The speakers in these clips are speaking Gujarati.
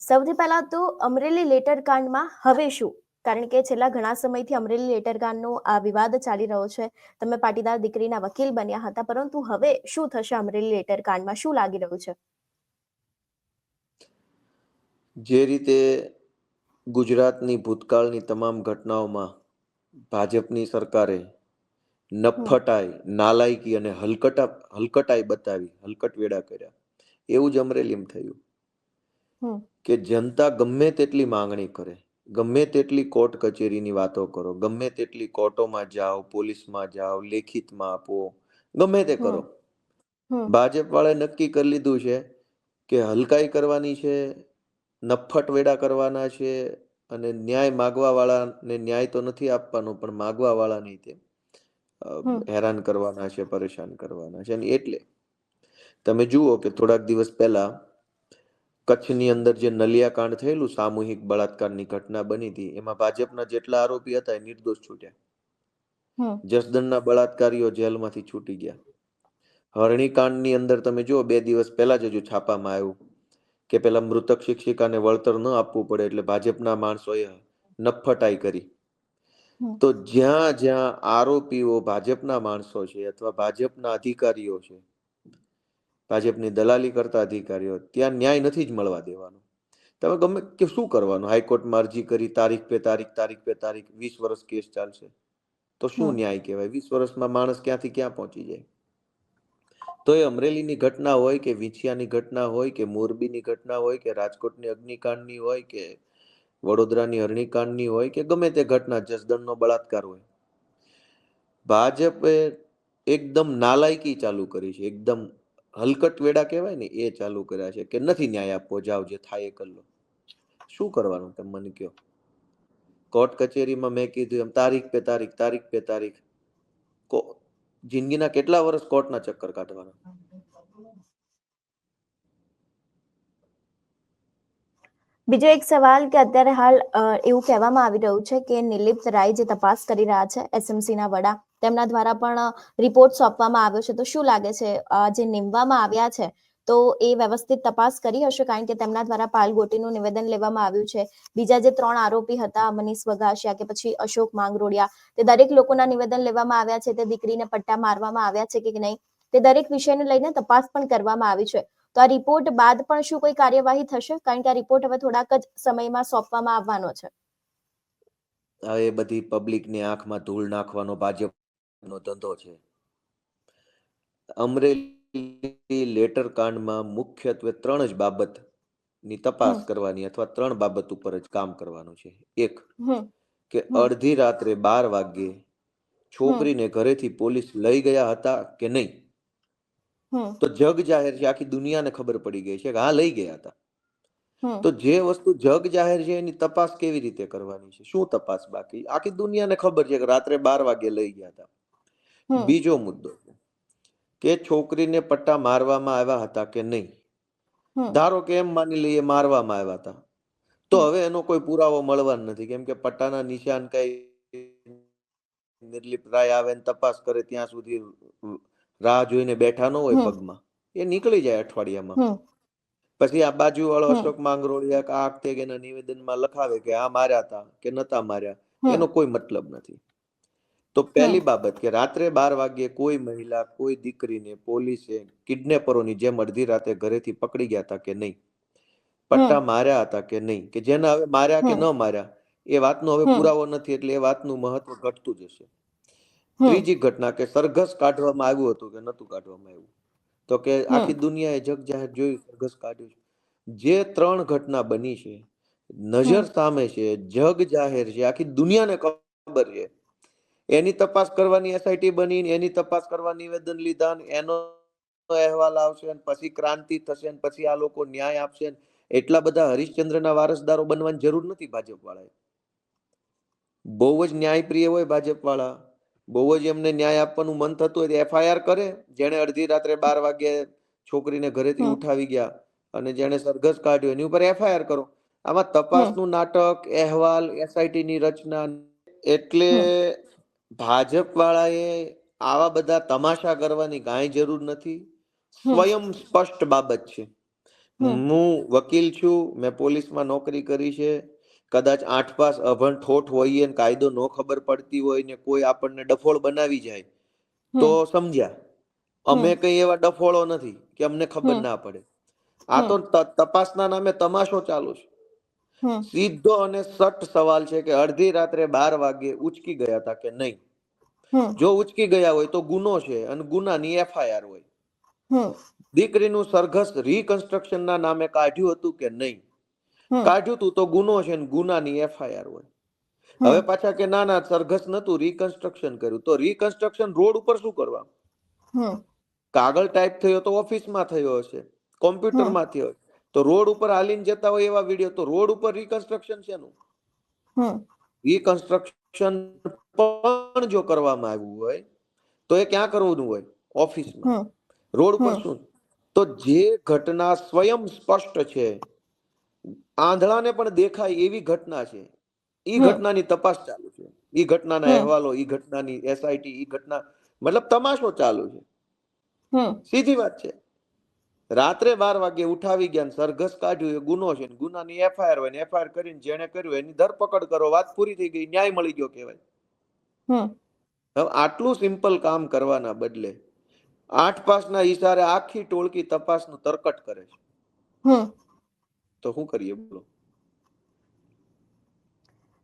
સૌથી પહેલા તો અમરેલી લેટર કાંડમાં હવે શું? કારણ કે છેલ્લા ઘણા સમયથી અમરેલી લેટર કાંડનો આ વિવાદ ચાલી રહ્યો છે. તમે પાટીદાર દીકરીના વકીલ બન્યા હતા, પરંતુ હવે શું થશે અમરેલી લેટર કાંડમાં? શું લાગી રહ્યું છે? જે રીતે ગુજરાતની ભૂતકાળની તમામ ઘટનાઓમાં ભાજપની સરકારે નફટાઈ નાલાયકી અને હલકટા, હલકટાઈ બતાવી, હલકટવેડા કર્યા. એવું જ અમરેલીમ થયું. કે જનતા ગમે તેટલી માંગણી કરે ગમે તેટલી કોર્ટ કચેરીની વાતો કરો ગમે તેટલી કોર્ટોમાં જાઓ પોલીસમાં જાઓ લેખિતમાં આપો ગમે તે કરો. ભાજપ વાળે નક્કી કરી લીધું છે કે હલકાઈ કરવાની છે નફટ વેડા કરવાના છે અને ન્યાય માગવા વાળાને ન્યાય તો નથી આપવાનો પણ માગવા વાળાને તે અ, હેરાન કરવાના છે પરેશાન કરવાના છે. અને એટલે તમે જુઓ કે થોડાક દિવસ પહેલા કચ્છની અંદર જે નલિયાકાંડ થયેલું સામૂહિક બળાત્કારની ઘટના બની હતી એમાં ભાજપના જેટલા આરોપી હતા એ નિર્દોષ છૂટ્યા. જસદણના બળાત્કારીઓ જેલમાંથી છૂટી ગયા. હરણીકાંડની અંદર તમે જુઓ બે દિવસ પહેલા જ હજુ છાપામાં આવ્યું કે પેલા મૃતક શિક્ષિકાને વળતર ન આપવું પડે એટલે ભાજપના માણસોએ નફટાઈ કરી. તો જ્યાં જ્યાં આરોપીઓ ભાજપના માણસો છે અથવા ભાજપના અધિકારીઓ છે ભાજપની દલાલી કરતા અધિકારીઓ ત્યાં ન્યાય નથી જ મળવા દેવાનો. તમે ગમે કે શું કરવાનું? હાઈકોર્ટમાં અરજી કરી તારીખ પે તારીખ તારીખ પે તારીખ વીસ વર્ષ કેસ ચાલશે. તો શું ન્યાય કહેવાય? વીસ વર્ષમાં માણસ ક્યાંથી ક્યાં પહોંચી જાય? તો એ અમરેલીની ઘટના હોય કે વિંછિયાની ઘટના હોય કે મોરબીની ઘટના હોય કે રાજકોટની અગ્નિકાંડની હોય કે વડોદરાની હરણીકાંડની હોય કે ગમે તે ઘટના જસદણનો બળાત્કાર હોય. ભાજપે એકદમ નાલાયકી ચાલુ કરી છે. એકદમ હલકટ વેડા કહેવાય ને, એ ચાલુ કર્યા છે કે નથી ન્યાય આપવો જાવ જે થાય એ કરી શું કરવાનું તમે મને કહો? કોર્ટ કચેરીમાં મેં કીધું એમ, તારીખ પે તારીખ તારીખ પે તારીખ. કો- જિંદગીના કેટલા વર્ષ કોર્ટના ચક્કર કાઢવાના? બીજો એક સવાલ કે અત્યારે હાલ એવું કહેવામાં આવી રહ્યું છે કે નિલિપ્ત રાય જે તપાસ કરી રહ્યા છે એસએમસી ના વડા તેમના દ્વારા પણ રિપોર્ટ સોંપવામાં આવ્યો છે. તો શું લાગે છે જે નીમવામાં આવ્યા છે, તો એ વ્યવસ્થિત તપાસ કરી હશે? કારણ કે તેમના દ્વારા પાલગોટીનું નિવેદન લેવામાં આવ્યું છે. બીજા જે ત્રણ આરોપી હતા, મનીષ વઘાસિયા કે પછી અશોક માંગરોડિયા, તે દરેક લોકોના નિવેદન લેવામાં આવ્યા છે. તે દીકરીને પટ્ટા મારવામાં આવ્યા છે કે નહીં, તે દરેક વિષયને લઈને તપાસ પણ કરવામાં આવી છે. તો આ રિપોર્ટ બાદ પણ શું કોઈ કાર્યવાહી થશે? કારણ કે આ રિપોર્ટ હવે થોડાક જ સમયમાં સોંપવામાં આવવાનો છે. એ બધી પબ્લિકની આંખમાં ધૂળ નાખવાનો ભાજપનો ધંધો છે. અમરેલી લેટર કાંડમાં મુખ્યત્વે ત્રણ જ બાબતની તપાસ કરવાની અથવા ત્રણ બાબત ઉપર જ કામ કરવાનું છે. એક કે અડધી રાત્રે બાર વાગ્યે છોકરીને ઘરેથી પોલીસ લઈ ગયા હતા કે નહીં? તો જગ જાહેર છે. આખી દુનિયાને ખબર પડી ગઈ છે કે હા લઈ ગયા હતા. તો જે વસ્તુ જગ જાહેર છે એની તપાસ કેવી રીતે કરવાની છે? શું તપાસ બાકી? આખી દુનિયાને ખબર છે કે રાત્રે બાર વાગે લઈ ગયા હતા. બીજો મુદ્દો કે છોકરીને પટ્ટા મારવામાં આવ્યા હતા કે નહીં? ધારો કે એમ માની લઈએ મારવામાં આવ્યા હતા. તો હવે એનો કોઈ પુરાવો મળવાનો નથી. કેમ કે પટ્ટાના નિશાન કઈ નિર્લિપ્ત રાય આવે ને તપાસ કરે ત્યાં સુધી રાહ જોઈને બેઠા ન હોય. પગમાં. એ નીકળી જાય અઠવાડિયામાં. પછી આ બાજુ વાળો અશોક માંગરોળિયા કે આ તે કે એના નિવેદનમાં લખાવે કે આ માર્યા હતા કે નતા માર્યા. એનો કોઈ મતલબ નથી. તો પહેલી બાબત કે રાત્રે બાર વાગ્યે કોઈ મહિલા કોઈ દીકરીને પોલીસે કિડનેપરોની જેમ અડધી રાતે ઘરેથી પકડી ગયા હતા કે નહીં? પટ્ટા માર્યા હતા કે નહીં? કે જેને હવે માર્યા કે ન માર્યા? એ વાતનો હવે પુરાવો નથી એટલે એ વાતનું મહત્વ ઘટતું જશે ત્રીજી ઘટના કે સરઘસ કાઢવામાં આવ્યું હતું કે નતું કાઢવામાં આવ્યું? તો કે. આખી દુનિયાએ જગ જાહેર જોયું સરઘસ કાઢ્યું છે. જે ત્રણ ઘટના બની છે નજર સામે છે જગ જાહેર છે આખી દુનિયાને ખબર છે. એની તપાસ કરવાની એસઆઈટી બની એની તપાસ કરવા નિવેદન લીધા એનો અહેવાલ આવશે પછી ક્રાંતિ થશે પછી આ લોકો ન્યાય આપશે એટલા બધા હરિશ્ચંદ્રના વારસદારો બનવાની જરૂર નથી ભાજપ વાળાએ બહુ જ ન્યાયપ્રિય હોય ભાજપ વાળા બહુ જ એમને ન્યાય આપવાનું મન થતું હોય તો એફઆઈઆર કરે. જેણે અડધી રાત્રે બાર વાગ્યે છોકરીને ઘરેથી. ઉઠાવી ગયા અને જેણે સરઘસ કાઢ્યો એની ઉપર એફઆઈઆર કરો. આમાં તપાસનું નાટક અહેવાલ એસઆઈટી ની રચના એટલે ભાજપ વાળાએ આવા બધા તમાશા કરવાની કાંઈ જરૂર નથી. સ્વયં સ્પષ્ટ બાબત છે. હું વકીલ છું મેં પોલીસમાં નોકરી કરી છે. કદાચ આઠ પાસ અભણ ઠોઠ હોઈએ ને કાયદો નો ખબર પડતી હોય ને કોઈ આપણને ડફોળ બનાવી જાય તો સમજ્યા. અમે કઈ એવા ડફોળો નથી કે અમને ખબર ના પડે. આ તો તપાસના નામે તમાશો ચાલુ છે. સીધો અને સટ સવાલ છે કે અડધી રાત્રે બાર વાગે ઉચકી ગયા હતા કે નહીં? જો ઉચકી ગયા હોય તો ગુનો છે અને ગુનાની એફઆઈઆર હોય. દીકરીનું સરઘસ રિકન્સ્ટ્રક્શનના નામે કાઢ્યું હતું કે નહીં? કાઢ્યું હતું તો ગુનો છે અને ગુનાની એફઆઈઆર હોય. હવે પાછા કે ના ના સરઘસ નતું રિકન્સ્ટ્રક્શન કર્યું. તો રિકન્સ્ટ્રક્શન રોડ ઉપર શું કરવા કાગળ ટાઈપ થયો તો ઓફિસમાં થયો હશે. કોમ્પ્યુટરમાં થયો હશે. તો રોડ ઉપર હાલીને જતા હોય એવા વીડિયો તો રોડ ઉપર રિકન્સ્ટ્રક્શન શેનું? રિકન્સ્ટ્રક્શન પણ જો કરવામાં આવ્યું હોય તો એ ક્યાં કરવાનું હોય? ઓફિસમાં. રોડ ઉપર શું? તો જે ઘટના સ્વયં સ્પષ્ટ છે આંધળાને પણ દેખાય એવી ઘટના છે. ઈ ઘટનાની તપાસ ચાલુ છે. ઈ ઘટનાના. અહેવાલો ઈ ઘટનાની એસઆઈટી ઈ ઘટના મતલબ તમાશો ચાલુ છે. સીધી વાત છે. રાત્રે બાર વાગે ઉઠાવી ગયા સરઘસ કાઢ્યું એ ગુનો છે ગુનાની એફઆઈઆર હોય ને એફઆઈઆર કરીને જેને કર્યું એની ધરપકડ કરો વાત પૂરી થઈ ગઈ ન્યાય મળી ગયો કહેવાય. હવે આટલું સિમ્પલ કામ કરવાના બદલે આઠ પાસના ઈશારે આખી ટોળકી તપાસનું તરકટ કરે છે. તો શું કરીએ બોલો?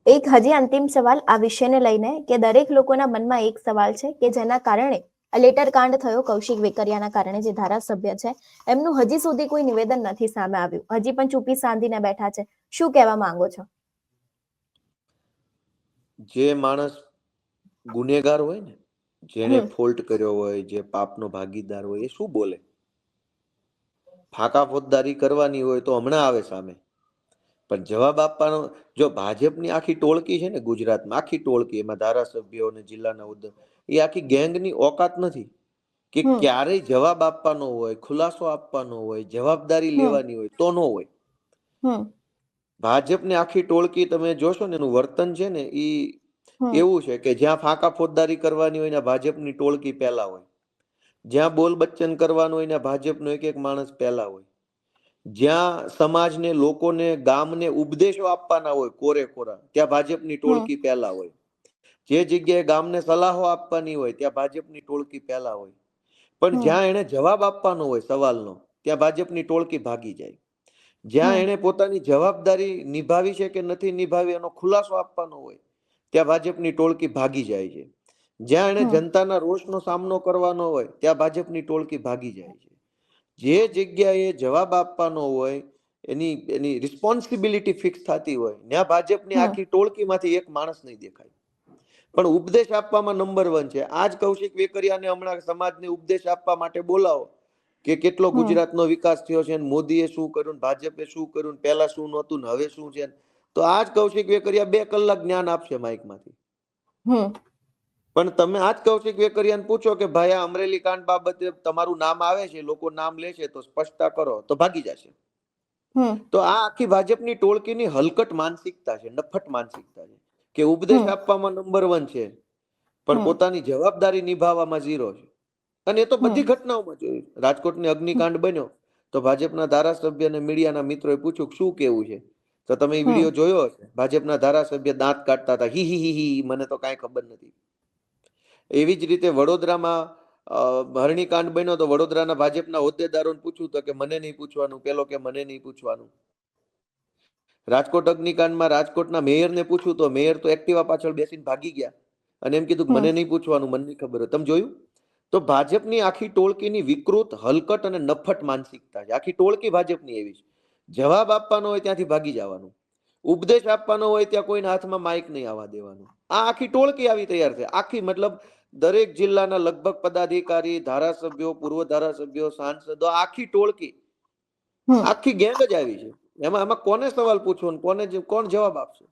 એક હજી અંતિમ સવાલ આ વિષયને લઈને કે દરેક લોકોના મનમાં એક સવાલ છે કે જેના કારણે લેટર કાંડ થયો કૌશિક વેકરિયાના કારણે જે ધારાસભ્ય છે એમનું હજી સુધી કોઈ નિવેદન નથી સામે આવ્યું. હજી પણ ચૂપી સાંધીને બેઠા છે. શું કહેવા માંગો છો? જે માણસ ગુનેગાર હોય ને જેને ફોલ્ટ કર્યો હોય જે પાપનો ભાગીદાર હોય એ શું બોલે? ફાકા ફોજદારી કરવાની હોય તો હમણાં આવે સામે. પણ જવાબ આપવાનો જો ભાજપની આખી ટોળકી છે ને ગુજરાતમાં આખી ટોળકી એમાં ધારાસભ્યો અને જિલ્લાના એ આખી ગેંગની ઓકાત નથી કે ક્યારે જવાબ આપવાનો હોય ખુલાસો આપવાનો હોય જવાબદારી લેવાની હોય તો નો હોય. ભાજપની આખી ટોળકી તમે જોશો ને એનું વર્તન છે ને એ એવું છે કે જ્યાં ફાંકા ફોજદારી કરવાની હોય ને ભાજપની ટોળકી પહેલા હોય. જ્યાં બોલ બચ્ચન કરવાનું હોય ને ભાજપનો એક એક માણસ પહેલા હોય. જ્યાં સમાજને લોકોને ગામને ઉપદેશો આપવાના હોય કોરે કોરા ત્યાં ભાજપની ટોળકી પહેલા હોય. જે જગ્યાએ ગામને સલાહો આપવાની હોય ત્યાં ભાજપની ટોળકી પહેલા હોય. પણ જ્યાં એને જવાબ આપવાનો હોય સવાલનો ત્યાં ભાજપની ટોળકી ભાગી જાય. જ્યાં. એને પોતાની જવાબદારી નિભાવી છે કે નથી નિભાવી એનો ખુલાસો આપવાનો હોય ત્યાં ભાજપની ટોળકી ભાગી જાય છે. જ્યાં એને જનતાના રોષનો સામનો કરવાનો હોય ત્યાં ભાજપની ટોળકી ભાગી જાય છે. જે જગ્યાએ જવાબ આપવાનો હોય એની એની રિસ્પોન્સિબિલિટી ફિક્સ થતી હોય ત્યાં ભાજપની આખી ટોળકીમાંથી એક માણસ નહીં દેખાય. પણ ઉપદેશ આપવામાં નંબર વન છે. આજ કૌશિક વેકરિયાને હમણાં સમાજને ઉપદેશ આપવા માટે બોલાવો કે કેટલો ગુજરાતનો વિકાસ થયો છે મોદીએ શું કર્યું ભાજપે શું કર્યું પહેલા શું નહોતું ને હવે શું છે તો આજ કૌશિક વેકરિયા બે કલાક જ્ઞાન આપશે માઇકમાંથી પણ તમે આજ કૌશિક વેકરિયાને પૂછો કે ભાઈ આ અમરેલી કાંડ બાબતે તમારું નામ આવે છે લોકો નામ લે છે તો સ્પષ્ટતા કરો તો ભાગી જશે. તો આ આખી ભાજપની ટોળકીની હલકટ માનસિકતા છે નફટ માનસિકતા છે. કે ઉપદેશ આપવામાં નંબર વન છે. પણ પોતાની જવાબદારી નિભાવવામાં ઝીરો છે. અને એ તો બધી. ઘટનાઓમાં જોયું રાજકોટની અગ્નિકાંડ બન્યો તો ભાજપના ધારાસભ્ય અને મીડિયાના મિત્રોએ પૂછ્યું શું કેવું છે? તો તમે એ વીડિયો જોયો હશે. ભાજપના ધારાસભ્ય દાંત કાઢતા હતા. હી હી હી મને તો કાંઈ ખબર નથી. એવી જ રીતે વડોદરામાં હરણીકાંડ બન્યો તો વડોદરાના ભાજપના હોદ્દેદારોને પૂછ્યું તો કે મને નહીં પૂછવાનું પેલો કે મને નહીં પૂછવાનું. રાજકોટ અગ્નિકાંડમાં રાજકોટના મેયરને પૂછ્યું તો મેયર તો એક્ટિવા પાછળ બેસીને ભાગી ગયા. અને એમ કીધું મને નહીં પૂછવાનું મને નહીં ખબર તમે જોયું? તો ભાજપની આખી ટોળકીની વિકૃત હલકટ અને નફટ માનસિકતા છે. આખી ટોળકી ભાજપની એવી છે. જવાબ આપવાનો હોય ત્યાંથી ભાગી જવાનું. ઉપદેશ આપવાનો હોય ત્યાં કોઈના હાથમાં માઇક નહીં આવવા દેવાનું. આ આખી ટોળકી આવી તૈયાર છે. આખી મતલબ દરેક જિલ્લાના લગભગ પદાધિકારી ધારાસભ્યો પૂર્વ ધારાસભ્યો સાંસદો આખી ટોળકી. આખી ગેંગ જ આવી છે. એમાં એમાં કોને સવાલ પૂછવો કોને કોણ જવાબ આપશે?